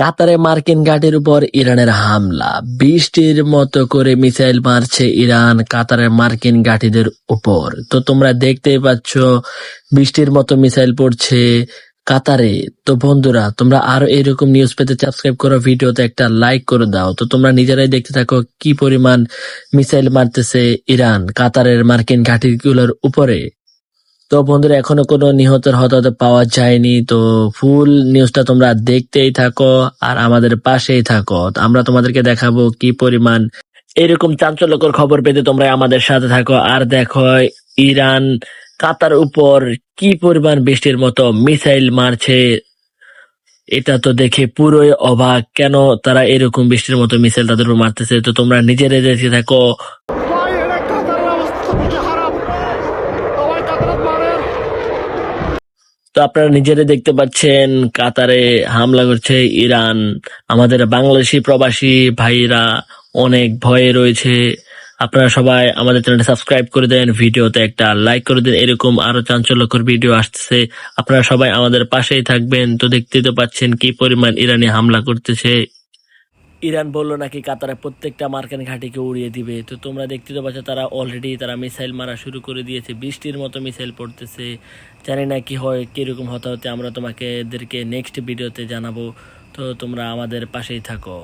কাতারে মার্কিন ঘাটির উপর ইরানের হামলা। বৃষ্টির মতো করে মিসাইল মারছে ইরান কাতারের মার্কিন ঘাটিদের উপর। তো তোমরা দেখতেই পাচ্ছ বৃষ্টির মতো মিসাইল পড়ছে কাতারে। তো বন্ধুরা, তোমরা আরও এরকম নিউজ পেতে সাবস্ক্রাইব করো, ভিডিওতে একটা লাইক করে দাও। তো তোমরা নিজেরাই দেখতে থাকো কি পরিমাণ মিসাইল মারতেছে ইরান কাতারের মার্কিন ঘাটিগুলোর উপরে। তো বন্ধুরা, এখনও কোনো নিহতের হতাহত পাওয়া যায়নি। তো ফুল নিউজটা তোমরা দেখতেই থাকো আর আমাদের পাশেই থাকো। আমরা তোমাদেরকে দেখাবো কি পরিমাণ এরকম চাঞ্চল্যকর খবর পেতে তোমরা আমাদের সাথে থাকো। আর দেখো, ইরান কাতার উপর কি পরিমাণ বৃষ্টির মতো মিসাইল মারছে, এটা তো দেখে পুরোই অবাক। কেন তারা এরকম বৃষ্টির মতো মিসাইল তাদের উপর মারতেছে? তো তোমরা নিজেরাই দেখতে থাকো। তো আপনারা নিজেরাই দেখতে পাচ্ছেন কাতারে হামলা করছে ইরান। আমাদের বাংলাদেশি প্রবাসী ভাইরা অনেক ভয়ে রয়েছে। আপনারা সবাই আমাদের চ্যানেলটা সাবস্ক্রাইব করে দেন, ভিডিওতে একটা লাইক করে দেন, এরকম আরও চাঞ্চল্যকর ভিডিও আসতেছে। আপনারা সবাই আমাদের পাশেই থাকবেন। তো দেখতেই তো পাচ্ছেন কি পরিমাণ ইরানি হামলা করতেছে। ইরান বলল নাকি কাতারে প্রত্যেকটা মার্কিন ঘাঁটিকে উড়িয়ে দিবে। তো তোমরা দেখতে তো পাচ্ছ, তারা অলরেডি তারা মিসাইল মারা শুরু করে দিয়েছে। বৃষ্টির মতো মিসাইল পড়তেছে। জানি না কি হয়, কীরকম হতে হতে আমরা তোমাকে এদেরকে নেক্সট ভিডিওতে জানাব। তো তোমরা আমাদের পাশেই থাকো।